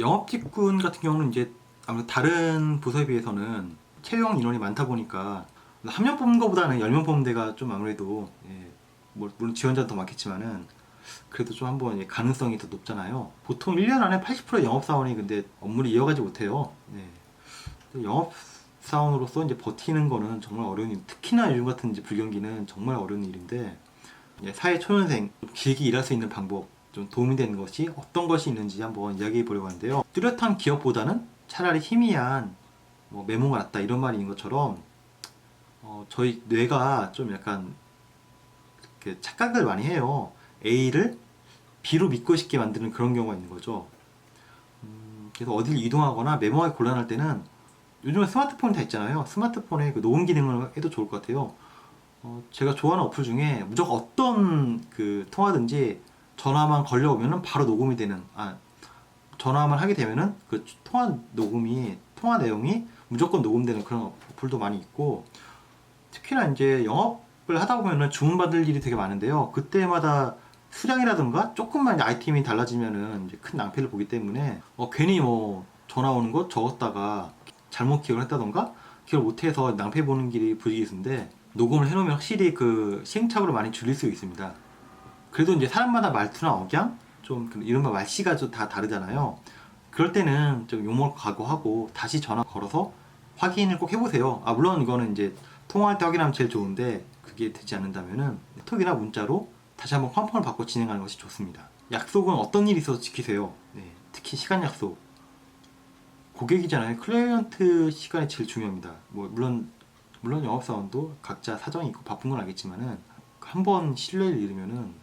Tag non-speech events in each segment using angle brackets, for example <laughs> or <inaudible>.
영업 직군 같은 경우는 이제 아무래도 다른 부서에 비해서는 채용 인원이 많다 보니까 한 명 뽑는 것보다는 10명 뽑는 데가 좀 아무래도 예, 뭐 물론 지원자도 더 많겠지만은 그래도 좀 한번 예, 가능성이 더 높잖아요. 보통 1년 안에 80% 영업사원이 근데 업무를 이어가지 못해요. 예. 영업사원으로서 이제 버티는 거는 정말 어려운 일, 특히나 요즘 같은 이제 불경기는 정말 어려운 일인데 예, 사회 초년생 좀 길게 일할 수 있는 방법 좀 도움이 되는 것이 어떤 것이 있는지 한번 이야기해 보려고 하는데요. 뚜렷한 기업보다는 차라리 희미한 뭐 메모가 낫다 이런 말인 것처럼 어, 저희 뇌가 좀 약간 착각을 많이 해요. A를 B로 믿고 싶게 만드는 그런 경우가 있는 거죠. 음, 그래서 어딜 이동하거나 메모하기 곤란할 때는 요즘은 스마트폰이 다 있잖아요. 스마트폰에 그 녹음 기능을 해도 좋을 것 같아요. 어, 제가 좋아하는 어플 중에 무조건 어떤 그 통화든지 전화만 걸려오면은 바로 녹음이 되는 아 전화만 하게 되면은 그 통화 녹음이 통화 내용이 무조건 녹음되는 그런 어플도 많이 있고 특히나 이제 영업을 하다 보면은 주문 받을 일이 되게 많은데요. 그때마다 수량이라든가 조금만 아이템이 달라지면은 이제 큰 낭패를 보기 때문에 어, 괜히 뭐 전화 오는 거 적었다가 잘못 기억을 했다던가 기억을 못해서 낭패 보는 길이 부지기 있는데 녹음을 해놓으면 확실히 그 시행착오를 많이 줄일 수 있습니다. 그래도 이제 사람마다 말투나 억양, 좀그 이른바 말씨가 좀 다 다르잖아요. 그럴 때는 좀 욕먹을 거 각오하고 다시 전화 걸어서 확인을 꼭 해보세요. 아, 물론 이거는 이제 통화할 때 확인하면 제일 좋은데 그게 되지 않는다면은 톡이나 문자로 다시 한번 컨펌을 받고 진행하는 것이 좋습니다. 약속은 어떤 일이 있어서 지키세요. 네, 특히 시간 약속. 고객이잖아요. 클라이언트 시간이 제일 중요합니다. 뭐 물론 물론 영업사원도 각자 사정이 있고 바쁜 건 알겠지만은 한 번 신뢰를 잃으면은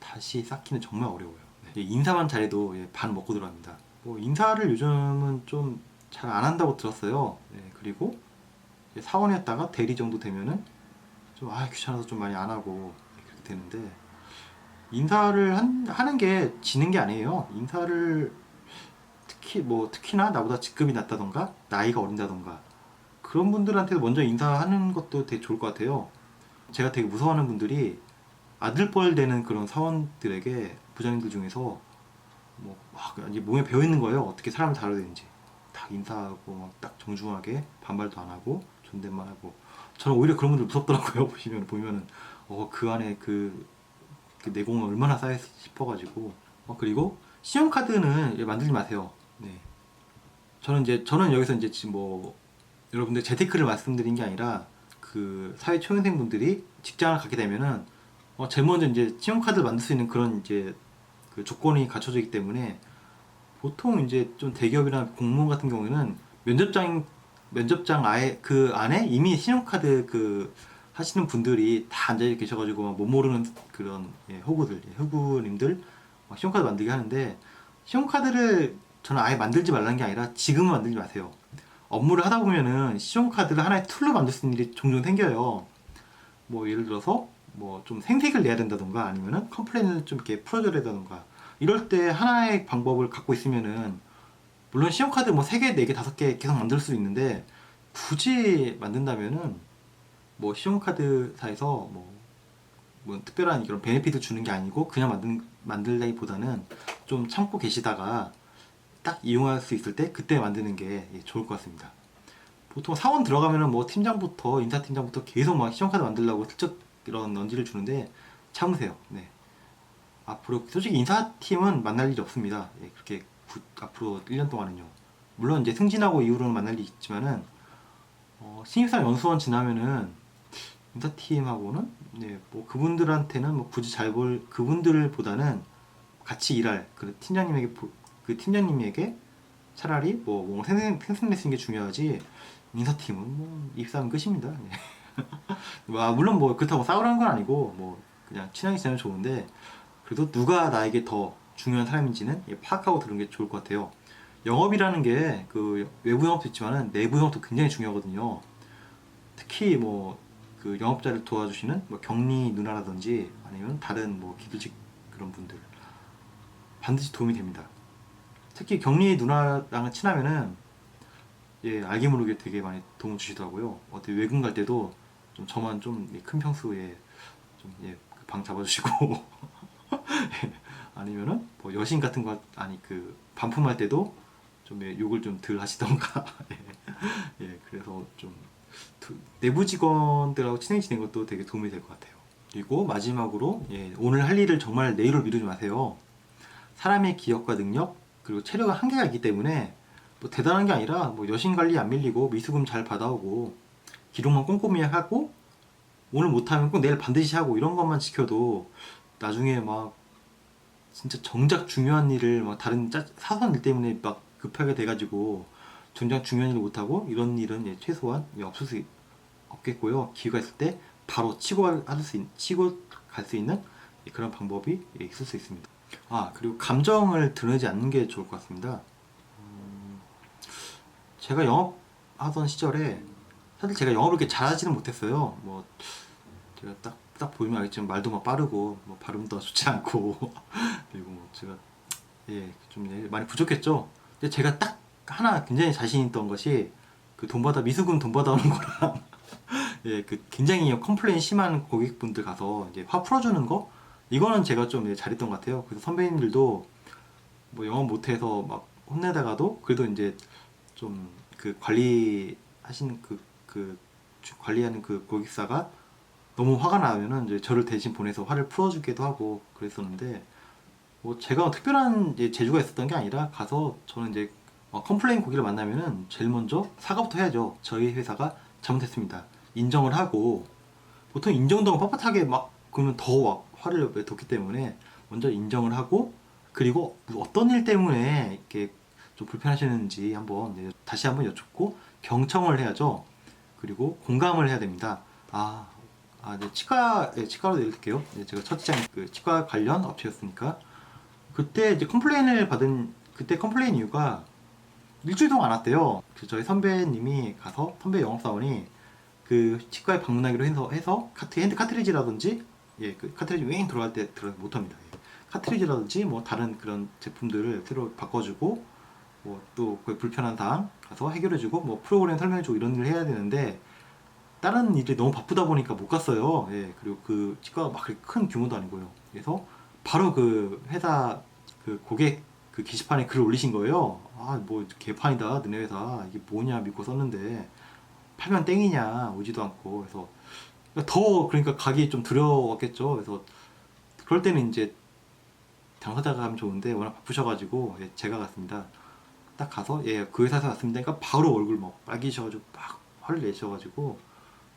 다시 쌓기는 정말 어려워요. 네, 인사만 잘해도 예, 반 먹고 들어갑니다. 뭐 인사를 요즘은 좀 잘 안 한다고 들었어요. 네, 그리고 사원이었다가 대리 정도 되면은 좀 아 귀찮아서 좀 많이 안 하고 그렇게 되는데 인사를 한, 하는 게 지는 게 아니에요. 인사를 특히 뭐 특히나 나보다 직급이 낮다던가 나이가 어린다던가 그런 분들한테 먼저 인사하는 것도 되게 좋을 것 같아요. 제가 되게 무서워하는 분들이 아들뻘 되는 그런 사원들에게 부장님들 중에서 뭐 와, 이제 몸에 배어 있는 거예요. 어떻게 사람을 다뤄야 되는지 딱 인사하고 막딱 정중하게 반발도 안 하고 존댓말 하고 저는 오히려 그런 분들 무섭더라고요. <laughs> 보시면 보면은 어 그 안에 그, 그 내공은 얼마나 쌓였 싶어가지고 어 그리고 신용 카드는 예, 만들지 마세요. 네. 저는 이제 저는 여기서 이제 뭐 여러분들 재테크를 말씀드린 게 아니라 그 사회 초년생 분들이 직장을 갖게 되면은 어 제일 먼저 이제 신용카드를 만들 수 있는 그런 이제 그 조건이 갖춰져 있기 때문에 보통 이제 좀 대기업이나 공무원 같은 경우에는 면접장 면접장 아예 그 안에 이미 신용카드 그 하시는 분들이 다 앉아 계셔가지고 막못 모르는 그런 예, 호구들 예, 호구님들 막 신용카드 만들게 하는데 신용카드를 저는 아예 만들지 말라는 게 아니라 지금은 만들지 마세요. 업무를 하다 보면은 신용카드를 하나의 툴로 만들 수 있는 일이 종종 생겨요. 뭐 예를 들어서 뭐 좀 생색을 내야 된다던가 아니면은 컴플레인을 좀 이렇게 풀어줘야 된다던가 이럴 때 하나의 방법을 갖고 있으면은 물론 신용카드 뭐 3개, 4개, 5개 계속 만들 수 있는데 굳이 만든다면은 뭐 신용카드사에서 뭐, 뭐 특별한 이런 베네핏을 주는 게 아니고 그냥 만든, 만들다기보다는 좀 참고 계시다가 딱 이용할 수 있을 때 그때 만드는 게 예, 좋을 것 같습니다. 보통 사원 들어가면은 뭐 팀장부터 인사팀장부터 계속 막 신용카드 만들려고 슬쩍 이런 넌지를 주는데 참으세요. 네. 앞으로 솔직히 인사팀은 만날 일이 없습니다. 예, 그렇게 구- 앞으로 1년 동안은요. 물론 이제 승진하고 이후로는 만날 일이 있지만은 어, 신입사원 연수원 지나면은 인사팀하고는 네, 뭐 그분들한테는 뭐 굳이 잘 볼 그분들보다는 같이 일할 그 팀장님에게 보- 그 팀장님에게 차라리 뭐, 뭐 생생 생생 내시는 게 중요하지 인사팀은 뭐 입사하면 끝입니다. 네. 뭐, 아, 물론 뭐 그렇다고 싸우라는 건 아니고 뭐 그냥 친하게 지내면 좋은데 그래도 누가 나에게 더 중요한 사람인지는 예, 파악하고 들은 게 좋을 것 같아요. 영업이라는 게 그 외부 영업도 있지만은 내부 영업도 굉장히 중요하거든요. 특히 뭐 그 영업자를 도와주시는 뭐 격리 누나라든지 아니면 다른 뭐 기술직 그런 분들 반드시 도움이 됩니다. 특히 격리 누나랑은 친하면은 예 알게 모르게 되게 많이 도움 주시더라고요. 어디 외국 갈 때도 좀 저만 좀 큰 평수에 좀예방 잡아주시고 예, <laughs> 아니면은 뭐 여신 같은 거 아니 그 반품할 때도 좀 예, 욕을 좀 덜 하시던가 <laughs> 예. 예 그래서 좀 두- 내부 직원들하고 친하게 지낸 것도 되게 도움이 될 것 같아요. 그리고 마지막으로 예, 오늘 할 일을 정말 내일로 미루지 마세요. 사람의 기억과 능력 그리고 체력은 한계가 있기 때문에 뭐 대단한 게 아니라 뭐 여신 관리 안 밀리고 미수금 잘 받아오고 기록만 꼼꼼히 하고 오늘 못하면 꼭 내일 반드시 하고 이런 것만 지켜도 나중에 막 진짜 정작 중요한 일을 막 다른 짜, 사소한 일 때문에 막 급하게 돼가지고 정작 중요한 일을 못하고 이런 일은 예, 최소한 예, 없을 수 있- 없겠고요. 기회가 있을 때 바로 치고 갈 수, 있- 치고 갈 수 있는 예, 그런 방법이 예, 있을 수 있습니다. 아 그리고 감정을 드러내지 않는 게 좋을 것 같습니다. 음, 제가 영업하던 시절에 사실 제가 영업을 이렇게 잘하지는 못했어요. 뭐 제가 딱, 딱 보이면 알겠지만 말도 막 빠르고 뭐 발음도 좋지 않고 <laughs> 그리고 뭐 제가 예좀 예, 많이 부족했죠. 근데 제가 딱 하나 굉장히 자신 있던 것이 그 돈 받아 미수금 돈 받아오는 거랑 <laughs> 예 그 굉장히 컴플레인 심한 고객분들 가서 이제 화 풀어주는 거 이거는 제가 좀 예, 잘했던 것 같아요. 그래서 선배님들도 뭐 영업 못해서 막 혼내다가도 그래도 이제 좀 그 관리 하시는 그, 그 주- 관리하는 그 고객사가 너무 화가 나면은 이제 저를 대신 보내서 화를 풀어주기도 하고 그랬었는데 뭐 제가 특별한 이제 재주가 있었던 게 아니라 가서 저는 이제 어, 컴플레인 고객을 만나면은 제일 먼저 사과부터 해야죠. 저희 회사가 잘못했습니다. 인정을 하고 보통 인정도 빳빳하게 막 그러면 더 막 화를 돋기 때문에 먼저 인정을 하고 그리고 어떤 일 때문에 이렇게 좀 불편하시는지 한번 네, 다시 한번 여쭙고 경청을 해야죠. 그리고 공감을 해야 됩니다. 아, 아, 네, 치과, 네, 치과로 들게요. 네, 제가 첫 직장이 그 치과 관련 업체였으니까 그때 이제 컴플레인을 받은 그때 컴플레인 이유가 일주일 동안 안 왔대요. 그 저희 선배님이 가서 선배 영업사원이 그 치과에 방문하기로 해서 해서 카트 핸드 카트리지라든지 예, 그 카트리지 윙 들어갈 때 들어 못 합니다. 예. 카트리지라든지 뭐 다른 그런 제품들을 새로 바꿔주고 뭐또그 불편한 사항 가서 해결해주고 뭐 프로그램 설명해주고 이런 일을 해야 되는데 다른 일이 너무 바쁘다 보니까 못 갔어요. 예, 그리고 그 치과가 막 그렇게 큰 규모도 아니고요. 그래서 바로 그 회사 그 고객 그 게시판에 글을 올리신 거예요. 아, 뭐 개판이다, 너네 회사 이게 뭐냐 믿고 썼는데 팔면 땡이냐 오지도 않고 그래서 더 그러니까 가기 좀 두려웠겠죠. 그래서 그럴 때는 이제 당사자가 하면 좋은데 워낙 바쁘셔가지고 예, 제가 갔습니다. 딱 가서 예 그 회사에서 왔습니다. 그러니까 바로 얼굴 막 빨개지셔가지고 막 화를 내셔가지고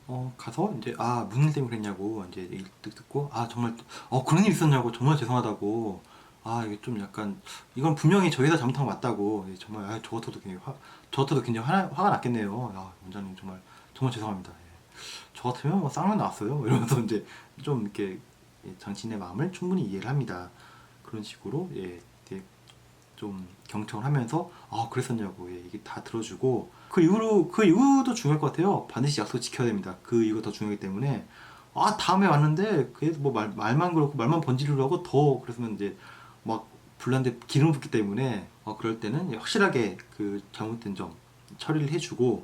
어 가서 이제 아 무슨 일 때문에 그랬냐고 이제 듣고 아 정말 어 그런 일 있었냐고 정말 죄송하다고 아 이게 좀 약간 이건 분명히 저희 회사 잘못한 거 맞다고 예, 정말 아, 저 같아도 굉장히 화, 저 같아도 굉장히 화, 화가 났겠네요. 아 원장님 정말 정말 죄송합니다. 예. 저 같으면 뭐 쌍문 나왔어요. 이러면서 이제 좀 이렇게 예, 당신의 마음을 충분히 이해를 합니다. 그런 식으로 예, 좀 경청을 하면서 아 그랬었냐고 예, 이게 다 들어주고 그 이후로 그 이후도 중요할 것 같아요. 반드시 약속 지켜야 됩니다. 그 이유가 더 중요하기 때문에 아 다음에 왔는데 그래도 뭐 말, 말만 그렇고 말만 번지르르 하고 더 그랬으면 이제 막 불난데 기름 붓기 때문에 어, 그럴 때는 확실하게 그 잘못된 점 처리를 해주고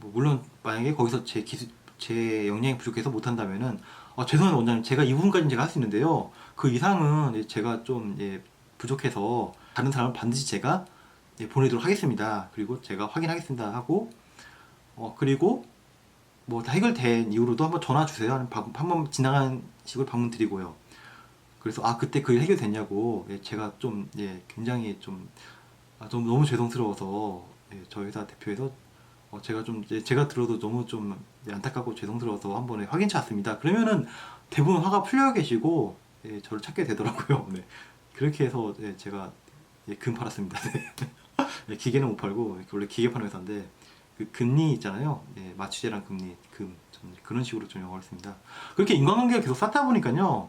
뭐 물론 만약에 거기서 제 기술 제 역량이 부족해서 못한다면은 아, 죄송해요 원장님 제가 이 부분까지는 제가 할 수 있는데요 그 이상은 제가 좀 예, 부족해서 다른 사람을 반드시 제가 예, 보내도록 하겠습니다 그리고 제가 확인하겠습니다 하고 어 그리고 뭐 다 해결된 이후로도 한번 전화 주세요 한 번- 한번 지나간 식으로 방문 드리고요 그래서 아 그때 그일 해결됐냐고 예, 제가 좀 예, 굉장히 좀 아, 좀 너무 죄송스러워서 예, 저희 회사 대표에서 어, 제가 좀 이제 제가 들어도 너무 좀 예, 안타깝고 죄송스러워서 한 번에 확인차 왔습니다. 그러면은 대부분 화가 풀려 계시고 예, 저를 찾게 되더라고요. <laughs> 네. 그렇게 해서 예, 제가 예, 금 팔았습니다. <laughs> 네. 예, 기계는 못 팔고 원래 기계 파는 회사인데 그 금리 있잖아요. 예, 마취제랑 금리 금 그런 식으로 좀 영업을 했습니다. 그렇게 인간관계가 계속 쌓다 보니까요.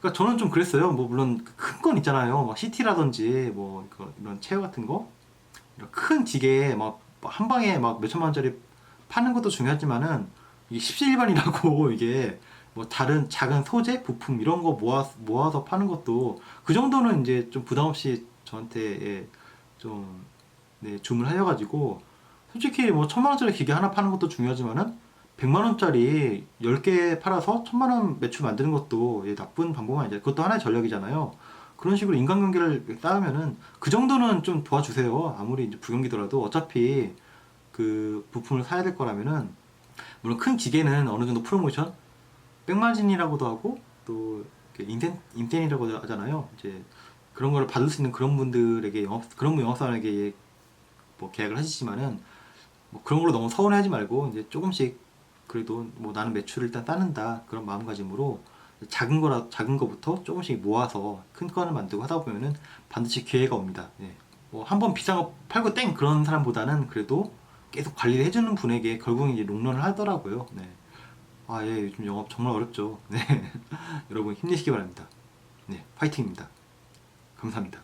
그러니까 저는 좀 그랬어요. 뭐 물론 큰 건 있잖아요. 막 CT라든지 뭐 그- 이런 체어 같은 거 큰 기계 막한 방에 막 몇천만 원짜리 파는 것도 중요하지만은 이게 십시일반이라고 <laughs> 이게 뭐 다른 작은 소재 부품 이런 거 모아 모아서 파는 것도 그 정도는 이제 좀 부담 없이 저한테 예, 좀 네, 주문하셔가지고 솔직히 뭐 천만 원짜리 기계 하나 파는 것도 중요하지만은 백만 원짜리 10개 팔아서 천만 원 매출 만드는 것도 예, 나쁜 방법은 아니죠. 그것도 하나의 전략이잖아요. 그런 식으로 인간관계를 쌓으면은 그 정도는 좀 도와주세요. 아무리 이제 불경기더라도 어차피 그 부품을 사야 될 거라면은 물론 큰 기계는 어느 정도 프로모션 백마진이라고도 하고 또 인텐 인텐이라고 하잖아요. 이제 그런 걸 받을 수 있는 그런 분들에게 영업 그런 분 영업사원에게 뭐 계약을 하시지만은 뭐 그런 걸로 너무 서운해하지 말고 이제 조금씩 그래도 뭐 나는 매출을 일단 따는다 그런 마음가짐으로 작은 거라 작은 거부터 조금씩 모아서 큰 거를 만들고 하다 보면은 반드시 기회가 옵니다. 예. 뭐 한번 비싼 거 팔고 땡 그런 사람보다는 그래도 계속 관리를 해주는 분에게 결국은 이제 롱런을 하더라고요. 네. 아, 예, 요즘 영업 정말 어렵죠. 네. <laughs> 여러분 힘내시기 바랍니다. 네, 파이팅입니다. 감사합니다.